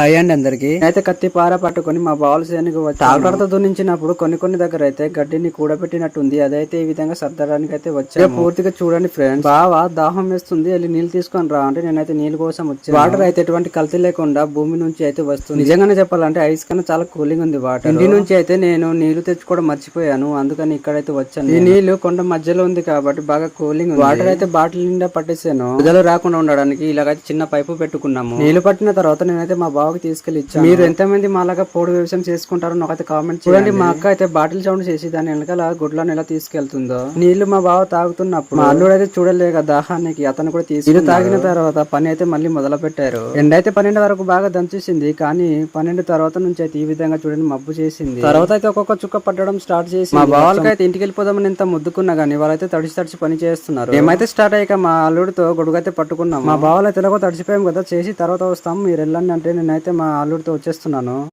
అయ్యండి అందరికి. అయితే కత్తి పార పట్టుకొని మా బావులు సేనికి వచ్చి ట్రాక్టర్తో దున్నించినప్పుడు కొన్ని కొన్ని దగ్గర అయితే గడ్డిని కూడబెట్టినట్టుంది. అదైతే ఈ విధంగా సర్దడానికి అయితే వచ్చాను పూర్తిగా చూడండి ఫ్రెండ్స్. బావా దాహం వేస్తుంది. వెళ్ళి నీళ్ళు తీసుకొని రా అంటే నేనైతే నీళ్ళ కోసం వచ్చాను. వాటర్ అయితే ఎటువంటి కల్తీ లేకుండా భూమి నుంచి అయితే వస్తుంది. నిజంగానే చెప్పాలంటే ఐస్ కన్నా చాలా కూలింగ్ ఉంది వాటర్. ఇంటి నుంచి అయితే నేను నీళ్ళు తెచ్చుకోవడం మర్చిపోయాను. అందుకని ఇక్కడైతే వచ్చాను ఈ నీళ్ళు కొండ మధ్యలో ఉంది కాబట్టి బాగా కూలింగ్ వాటర్ అయితే బాటిల్ నిండా పట్టేసాను. ప్రజలు రాకుండా ఉండడానికి ఇలాగైతే చిన్న పైపు పెట్టుకున్నాము. నీళ్ళు పట్టిన తర్వాత నేనైతే మా బావకి తీసుకెళ్ళి ఇచ్చాను. మీరు ఎంతమంది మాలాగా పోడు వ్యవసాయం చేసుకుంటారో నాకైతే కామెంట్ చూడండి మా అక్క అయితే బాటిల్ సౌండ్ చేసి దాని వెనకాల గుడ్లను ఎలా తీసుకెళ్తుందో. నీళ్ళు మా బావ తాగుతున్నప్పుడు మా అల్లుడు అయితే చూడలేక దాహానికి అతను కూడా తీసుకు తాగిన తర్వాత పని అయితే మళ్ళీ మొదలు పెట్టారు ఎండ అయితే పన్నెండు వరకు బాగా దంచేసింది కానీ పన్నెండు తర్వాత నుంచి అయితే ఈ విధంగా చూడండి మబ్బు చేసింది. తర్వాత అయితే ఒక్కొక్క చుక్క పట్టడం స్టార్ట్ చేసి మా బావాలకి అయితే ఇంటికి వెళ్ళిపోదామని ఎంత ముద్దుకున్నా గానీ వాళ్ళైతే తడిసి తడిసి పని చేస్తున్నారు. ఏమైతే స్టార్ట్ అయ్యాక మా అల్లుడితో గొడుగు అయితే పట్టుకున్నాం మా బావాలు అయితే ఎలాగో తడిసిపోయాం కదా చేసి తర్వాత వస్తాం మీరు వెళ్ళండి అంటే నేనైతే మా అల్లుడితో వచ్చేస్తున్నాను.